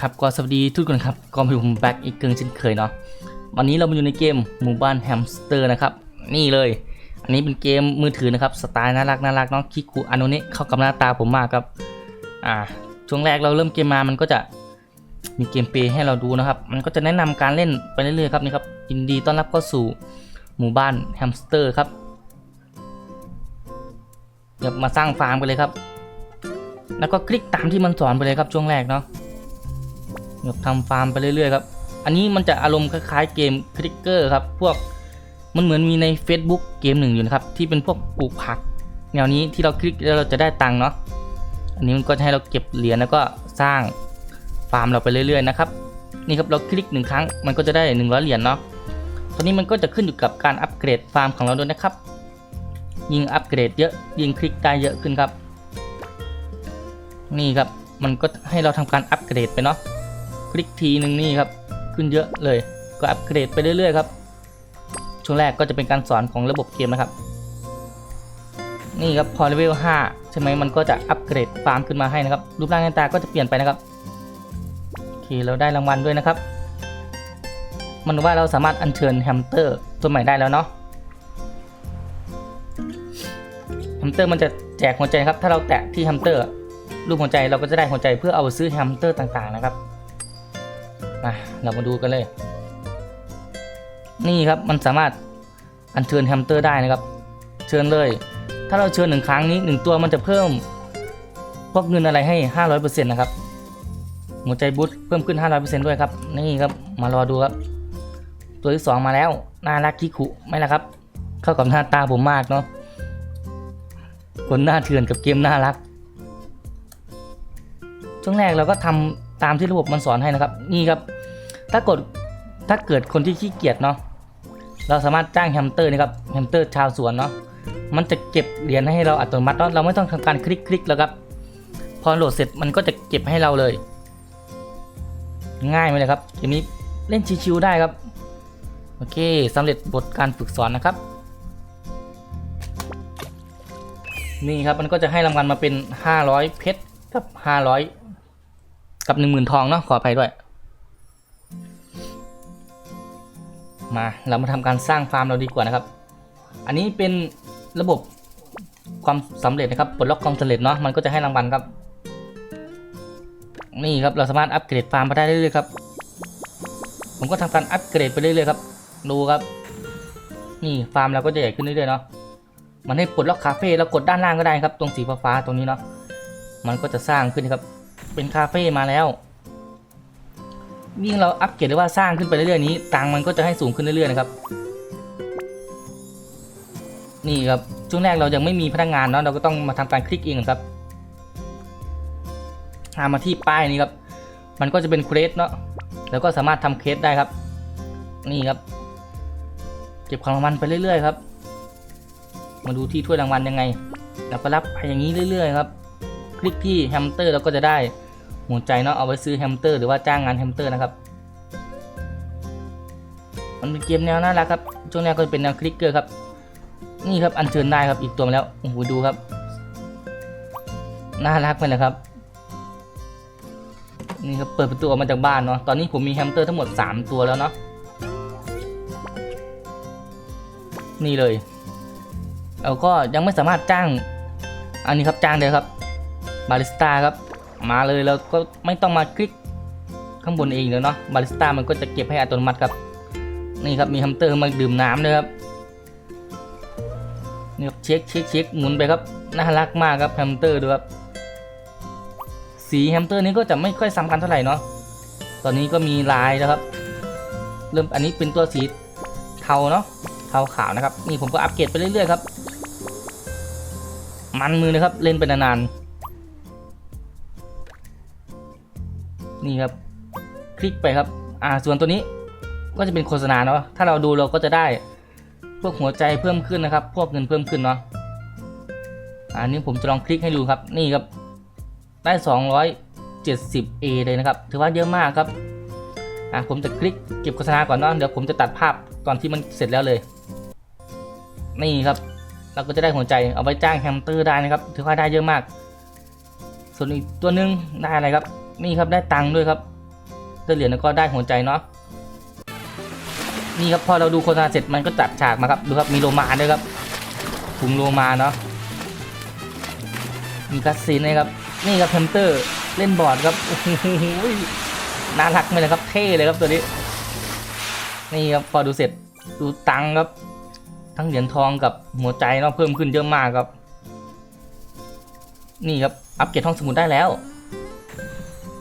ครับก็สวัสดีทุกคนครับก็มาอยู่ผมแบ็กอีกเกินเช่นเคยเนาะวันนี้เรามาอยู่ในเกมหมู่บ้านแฮมสเตอร์นะครับนี่เลย อันนี้เป็นเกมมือถือนะครับสไตล์น่ารักน่ารักเนาะคิคุอันนี้เข้ากับหน้าตาผมมากครับอ่าช่วงแรกเราเริ่มเกมมามันก็จะมีเกมเพลย์ให้เราดูนะครับ มันก็จะแนะนำการเล่นไปเรื่อยๆครับนี่ครับยินดีต้อนรับเข้าสู่หมู่บ้านแฮมสเตอร์ครับเดี๋ยวมาสร้างฟาร์มกันเลยครับ แล้วก็คลิกตามที่มันสอนไปเลยครับช่วงแรกเนาะ เดี๋ยวทำฟาร์มไปเรื่อยๆครับ อันนี้มันจะอารมณ์คล้ายๆเกมคลิกเกอร์ครับ พวกมันเหมือนมีใน Facebook เกมหนึ่งอยู่นะครับ ที่เป็นพวกปลูกผัก แนวนี้ที่เราคลิกแล้วเราจะได้ตังค์เนาะ อันนี้มันก็จะให้เราเก็บเหรียญแล้วก็สร้างฟาร์มเราไปเรื่อยๆนะครับ นี่ครับเราคลิกหนึ่งครั้งมันก็จะได้100เหรียญเนาะตอนนี้มันก็จะขึ้นอยู่กับการอัปเกรดฟาร์มของเราด้วยนะครับ ยิ่งอัปเกรดเยอะยิ่งคลิกได้เยอะขึ้นครับ นี่ครับมันก็ให้เราทำการอัปเกรดไปเนาะ คลิกทีหนึ่งนี่ครับ ขึ้นเยอะเลย ก็อัปเกรดไปเรื่อยๆครับ ช่วงแรกก็จะเป็นการสอนของระบบเกมนะครับ นี่ครับพอเลเวล5ใช่ไหมมันก็จะอัปเกรดฟาร์มขึ้นมาให้นะครับ รูปร่างหน้าตาก็จะเปลี่ยนไปนะครับโอเคเราได้รางวัลด้วยนะครับ มันว่าเราสามารถอัญเชิญแฮมสเตอร์ตัวใหม่ได้แล้วเนาะแฮมสเตอร์มันจะแจกหัวใจครับ ถ้าเราแตะที่แฮมสเตอร์รูปหัวใจเราก็จะได้หัวใจเพื่อเอาซื้อแฮมสเตอร์ต่างๆนะครับ มาเรามาดูกันเลย นี่ครับมันสามารถอัญเชิญแฮมสเตอร์ได้นะครับ เชิญเลย ถ้าเราเชิญหนึ่งครั้งนี้หนึ่งตัวมันจะเพิ่มพวกเงินอะไรให้ 500%นะครับหัวใจบูทเพิ่มขึ้น 500%ด้วยครับ นี่ครับ มารอดูครับ ตัวที่ 2 มาแล้ว น่ารักคิคุไหม่ละครับ เข้ากับหน้าตาผมมากเนาะ คนหน้าเถื่อนกับเกมน่ารัก ช่วงแรกเราก็ทำ ตามที่ระบบมันสอนให้นะครับ นี่ครับ ถ้ากดถ้าเกิดคนที่ขี้เกียจเนาะเราสามารถจ้างแฮมสเตอร์นะครับแฮมสเตอร์ชาวสวนเนาะมันจะเก็บเหรียญให้เราอัตโนมัติเนาะเราไม่ต้องทำการคลิกคลิกแล้วครับ พอโหลดเสร็จมันก็จะเก็บให้เราเลย ง่ายไหมเลยครับเกมนี้เล่นชิวๆได้ครับ โอเคสำเร็จบทการฝึกสอนนะครับ นี่ครับมันก็จะให้รางวัลมาเป็น 500 เพชรกับ 500 กับ10,000ทองเนาะขออภัยด้วย มาเรามาทำการสร้างฟาร์มเราดีกว่านะครับ อันนี้เป็นระบบความสำเร็จนะครับปลดล็อกความสำเร็จเนาะมันก็จะให้รางวัลครับ นี่ครับเราสามารถอัปเกรดฟาร์มไปได้เรื่อยๆครับผมก็ทำการอัปเกรดไปเรื่อยๆครับดูครับนี่ฟาร์มเราก็จะใหญ่ขึ้นเรื่อยๆเนาะมันให้ปลดล็อกคาเฟ่แล้วกดด้านล่างก็ได้ครับ ตรงสีฟ้าๆตรงนี้เนาะมันก็จะสร้างขึ้นครับ เป็นคาเฟ่มาแล้วยิ่งเราอัปเกรดหรือว่าสร้างขึ้นไปเรื่อยๆนี้ตังมันก็จะให้สูงขึ้นเรื่อยๆนะครับ นี่ครับช่วงแรกเรายังไม่มีพนักงานเนาะเราก็ต้องมาทำการคลิกเองครับหามาที่ป้ายนี้ครับ มันก็จะเป็นเควสเนาะแล้วก็สามารถทำเคสได้ครับ นี่ครับ เก็บของรางวัลไปเรื่อยๆครับ มาดูที่ถ้วยรางวัลยังไง แล้วก็รับไปอย่างนี้เรื่อย ๆ ครับ คลิกที่แฮมสเตอร์เราก็จะได้หัวใจเนาะเอาไว้ซื้อแฮมสเตอร์หรือว่าจ้างงานแฮมสเตอร์นะครับ มันเป็นเกมแนวน่ารักครับช่วงแรกก็จะเป็นแนวคลิกเกอร์ครับ นี่ครับอัญเชิญได้ครับอีกตัวมาแล้วโอ้โหดูครับ น่ารักไปเลยครับนี่ครับเปิดประตูออกมาจากบ้านเนาะตอนนี้ผมมีแฮมสเตอร์ทั้งหมด 3 ตัวแล้วเนาะนี่เลยเราก็ยังไม่สามารถจ้าง อันนี้ครับจ้างเลยครับ บาริสต้าครับ มาเลยเราก็ไม่ต้องมาคลิกข้างบนเองเลยเนาะบาริสต้ามันก็จะเก็บให้อัตโนมัติครับ นี่ครับมีแฮมสเตอร์มาดื่มน้ำด้วยครับนี่ครับเช็คเช็คเช็คหมุนไปครับน่ารักมากครับแฮมสเตอร์ดูครับสีแฮมสเตอร์นี้ก็จะไม่ค่อยซ้ำกันเท่าไหร่เนาะตอนนี้ก็มีลายแล้วครับ เริ่มอันนี้เป็นตัวสีเทาเนาะเทาขาวนะครับ นี่ผมก็อัปเกรดไปเรื่อยๆครับ มันมือนะครับเล่นไปนานๆ นี่ครับ คลิกไปครับ อ่า ส่วนตัวนี้ก็จะเป็นโฆษณาเนาะ ถ้าเราดูเราก็จะได้พวกหัวใจเพิ่มขึ้นนะครับ พวกเงินเพิ่มขึ้นเนาะ อันนี้ผมจะลองคลิกให้ดูครับ นี่ครับ ได้ 270A เลยนะครับ ถือว่าเยอะมากครับ อะผมจะคลิกเก็บโฆษณาก่อนเนาะ เดี๋ยวผมจะตัดภาพตอนที่มันเสร็จแล้วเลย นี่ครับ เราก็จะได้หัวใจ เอาไปจ้างแฮมเตอร์ได้นะครับ ถือว่าได้เยอะมาก ส่วนอีกตัวหนึงได้อะไรครับ นี่ครับได้ตังค์ด้วยครับเลือดเหรียญแล้วก็ได้หัวใจเนาะนี่ครับพอเราดูโฆษณาเสร็จมันก็จัดฉากมาครับดูครับมีโลมาด้วยครับถุงโลมาเนาะมีคัสซีนนะครับนี่ครับแฮมสเตอร์เล่นบอร์ดครับน่ารักไหมลยครับเท่เลยครับตัวนี้ นี่ครับพอดูเสร็จดูตังค์ครับ ทั้งเหรียญทองกับหัวใจเนาะเพิ่มขึ้นเยอะมากครับ นี่ครับอัปเกรดห้องสมุดได้แล้ว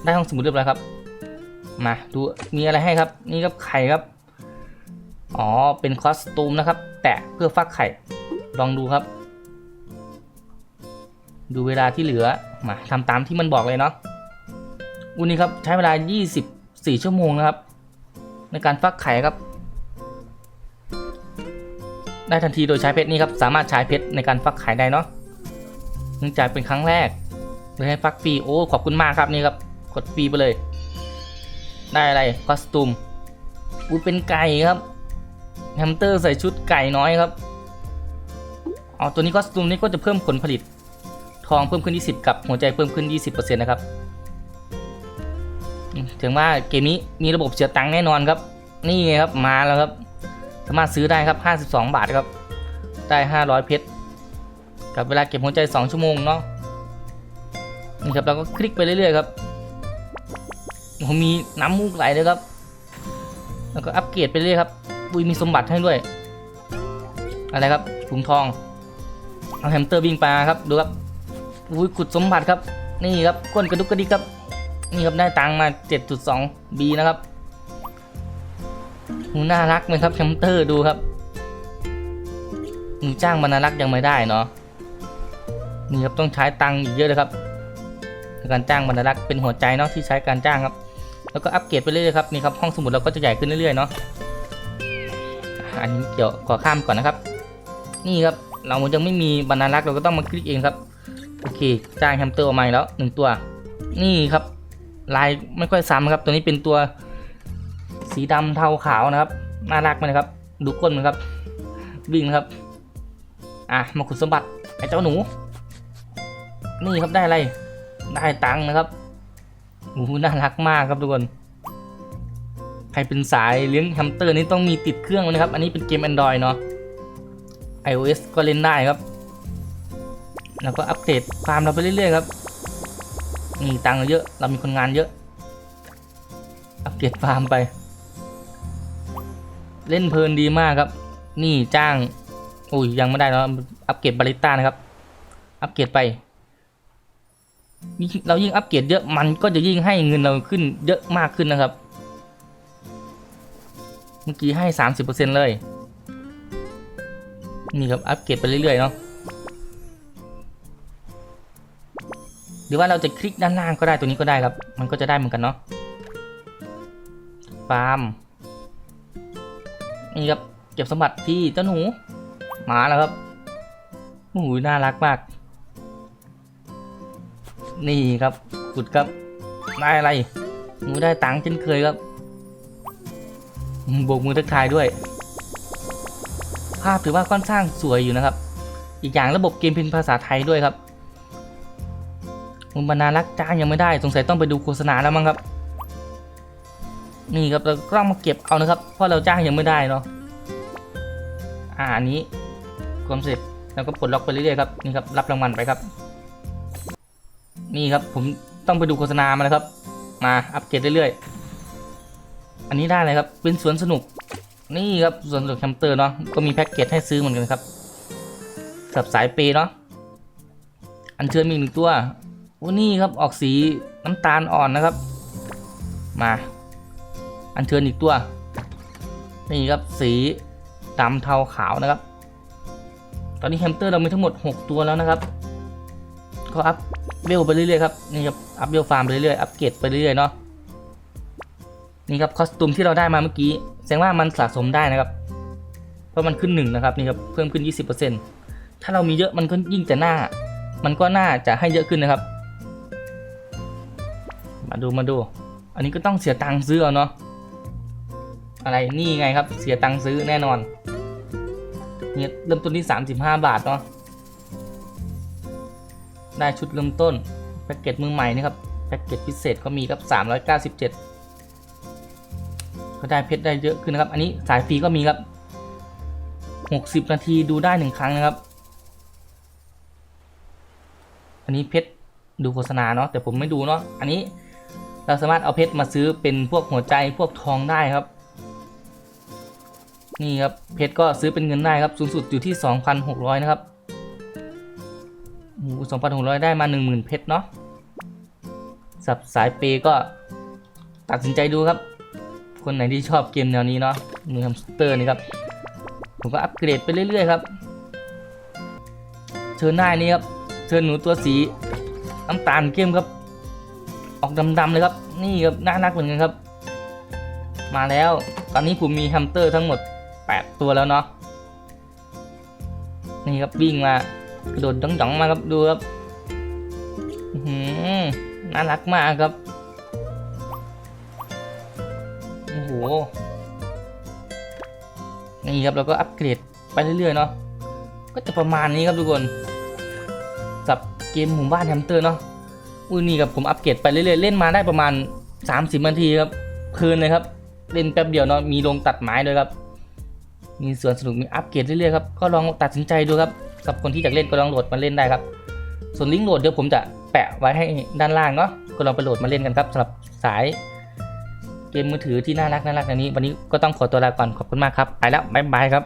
ได้ห้องสมุดเรียบร้อยครับ มาดูมีอะไรให้ครับ นี่ครับไข่ครับ อ๋อ เป็นคอสตูมนะครับ แตะเพื่อฟักไข่ ลองดูครับ ดูเวลาที่เหลือ มาทำตามที่มันบอกเลยเนาะวันนี้ครับใช้เวลา 24 ชั่วโมงนะครับ ในการฟักไข่ครับ ได้ทันทีโดยใช้เพชรนี่ครับ สามารถใช้เพชรในการฟักไข่ได้เนาะเนื่องจากเป็นครั้งแรกเลยให้ฟักฟรีโอ้ขอบคุณมากครับนี่ครับ ดฟรีไปเลย ได้อะไรคอสตูมอุ้ยเป็นไก่ครับแฮมสเตอร์ใส่ชุดไก่น้อยครับอ๋อตัวนี้คอสตูมนี้ก็จะเพิ่มผลผลิต ทองเพิ่มขึ้น 20 กับหัวใจเพิ่มขึ้น 20%นะครับถึงว่าเกมนี้มีระบบเสียตังค์แน่นอนครับ นี่ไงครับมาแล้วครับ สามารถซื้อได้ครับ 52 บาทครับ ได้ 500 เพชรกับเวลาเก็บหัวใจ 2 ชั่วโมงเนาะนี่ครับเราก็คลิกไปเรื่อยๆครับ ผมมีน้ำมูกไหลเลยครับ แล้วก็อัปเกรดไปเรื่อยครับอุ้ยมีสมบัติให้ด้วย อะไรครับถุงทอง เอาแฮมสเตอร์วิ่งปลาครับดูครับอุ้ยขุดสมบัติครับ นี่ครับก้นกระดุกกระดิกครับ นี่ครับได้ตังมา 7.2 B นะครับหูน่ารักไหมครับแฮมสเตอร์ดูครับหนูจ้างบรรณารักษ์ยังไม่ได้เนาะนี่ครับต้องใช้ตังอีกเยอะเลยครับ การจ้างบรรณารักษ์เป็นหัวใจเนาะที่ใช้การจ้างครับ แล้วก็อัปเกรดไปเรื่อยๆครับนี่ครับห้องสมุดเราก็จะใหญ่ขึ้นเรื่อยๆเนาะอันนี้เกี่ยวขอข้ามก่อนนะครับ นี่ครับเรายังไม่มีบรรณารักษ์เราก็ต้องมาคลิกเองครับโอเคจ้างแฮมสเตอร์ออกมาอีกแล้วหนึ่งตัว นี่ครับ ลายไม่ค่อยซ้ำครับ ตัวนี้เป็นตัวสีดำเทาขาวนะครับน่ารักไหมนะครับ ดูก้นมันครับวิ่งนะครับ อะมาขุดสมบัติไอ้เจ้าหนู นี่ครับได้อะไร ได้ตังค์นะครับ โอ้โหน่ารักมากครับทุกคน ใครเป็นสายเลี้ยงแฮมสเตอร์นี่ต้องมีติดเครื่องนะครับ อันนี้เป็นเกม Android เนาะ iOS ก็เล่นได้ครับ แล้วก็อัปเดตฟาร์มเราไปเรื่อยๆครับนี่ตังค์เราเยอะ เรามีคนงานเยอะ อัปเกรดฟาร์มไป เล่นเพลินดีมากครับ นี่จ้าง อุ้ยยังไม่ได้แล้วอัปเกรดบาริต้านะครับ อัปเกรดไป เรายิ่งอัปเกรดเยอะมันก็จะยิ่งให้เงินเราขึ้นเยอะมากขึ้นนะครับ เมื่อกี้ให้สามสิบเปอร์เซ็นเลย นี่ครับอัปเกรดไปเรื่อยๆเนาะหรือว่าเราจะคลิกด้านล่างก็ได้ตัวนี้ก็ได้ครับ มันก็จะได้เหมือนกันเนาะฟาร์มนี่ครับเก็บสมบัติที่เจ้าหนูหมาแล้วครับโอ้โหน่ารักมาก นี่ครับขุดครับได้อะไรหนูได้ตังค์เช่นเคยครับโบกมือทักทายด้วย ภาพถือว่าค่อนข้างสวยอยู่นะครับ อีกอย่างระบบเกมเป็นภาษาไทยด้วยครับมุมบรรณารักษ์จ้างยังไม่ได้ สงสัยต้องไปดูโฆษณาแล้วมั้งครับ นี่ครับเราก็ต้องมาเก็บเอานะครับ เพราะเราจ้างยังไม่ได้เนาะอ่าอันนี้ความเสร็จแล้วก็ปลดล็อกไปเรื่อยๆครับนี่ครับรับรางวัลไปครับ นี่ครับผมต้องไปดูโฆษณามาแล้วครับ มาอัปเกรดเรื่อยๆ อันนี้ได้เลยครับ เป็นสวนสนุก นี่ครับสวนสนุกแคมเตอร์เนาะ ก็มีแพ็กเกจให้ซื้อเหมือนกันครับสับสายเปย์เนาะ อันเชิญมีหนึ่งตัวโอ้นี่ครับออกสีน้ำตาลอ่อนนะครับ มา อันเชิญอีกตัว นี่ครับสีดำเทาขาวนะครับ ตอนนี้แฮมสเตอร์เรามีทั้งหมด 6 ตัวแล้วนะครับ ก็อัพเวลไปเรื่อยๆครับนี่ครับอัพเวลฟาร์มไปเรื่อยๆอัพเกรดไปเรื่อยๆเนาะนี่ครับคอสตูมที่เราได้มาเมื่อกี้แสดงว่ามันสะสมได้นะครับ เพราะมันขึ้นหนึ่งนะครับนี่ครับเพิ่มขึ้น 20%ถ้าเรามีเยอะมันก็ยิ่งจะหน้า มันก็น่าจะให้เยอะขึ้นนะครับ มาดูมาดู อันนี้ก็ต้องเสียตังค์ซื้อเอาเนาะอะไรนี่ไงครับเสียตังค์ซื้อแน่นอนเนี่ยเริ่มต้นที่ 35 บาทเนาะ ได้ชุดเริ่มต้นแพ็กเกจมือใหม่นี่ครับแพ็กเกจพิเศษก็มีครับ 397 ก็ได้เพชรได้เยอะขึ้นนะครับ อันนี้สายฟรีก็มีครับหกสิบนาทีดูได้หนึ่งครั้งนะครับ อันนี้เพชรดูโฆษณาเนาะแต่ผมไม่ดูเนาะอันนี้เราสามารถเอาเพชรมาซื้อเป็นพวกหัวใจพวกทองได้ครับ นี่ครับเพชรก็ซื้อเป็นเงินได้ครับสูงสุดอยู่ที่ 2,600 นะครับ สองพันหกร้อยได้มา10,000เพชรเนาะสับสายเปย์ก็ตัดสินใจดูครับ คนไหนที่ชอบเกมแนวนี้เนาะมือฮัมสเตอร์นี่ครับผมก็อัปเกรดไปเรื่อยๆครับเชิญหน้านี้ครับเชิญหนูตัวสีน้ำตาลเข้มครับ ออกดำๆเลยครับ นี่ครับน่ารักเหมือนกันครับ มาแล้วตอนนี้ผมมีแฮมสเตอร์ทั้งหมด 8 ตัวแล้วเนาะนี่ครับวิ่งมา โดดดองๆมาครับดูครับหือน่ารักมากครับ โอ้โห นี่ครับเราก็อัปเกรดไปเรื่อยๆเนาะ ก็จะประมาณนี้ครับทุกคนกับเกมหมู่บ้านแฮมสเตอร์เนาะ อุ้ยนี่ครับผมอัปเกรดไปเรื่อยๆ เล่นมาได้ประมาณ 30นาทีครับเพลินเลยครับ เล่นแป๊บเดียวเนาะ มีลงตัดไม้ด้วยครับ มีสวนสนุกมีอัปเกรดเรื่อยๆครับ ก็ลองตัดสินใจดูครับ สำหรับคนที่อยากเล่นก็ลองโหลดมาเล่นได้ครับ ส่วนลิงก์โหลดเดี๋ยวผมจะแปะไว้ให้ด้านล่างเนาะก็ลองไปโหลดมาเล่นกันครับสำหรับสายเกมมือถือที่น่ารักน่ารักอันนี้ วันนี้ก็ต้องขอตัวลาก่อนขอบคุณมากครับไปแล้วบ๊ายบายครับ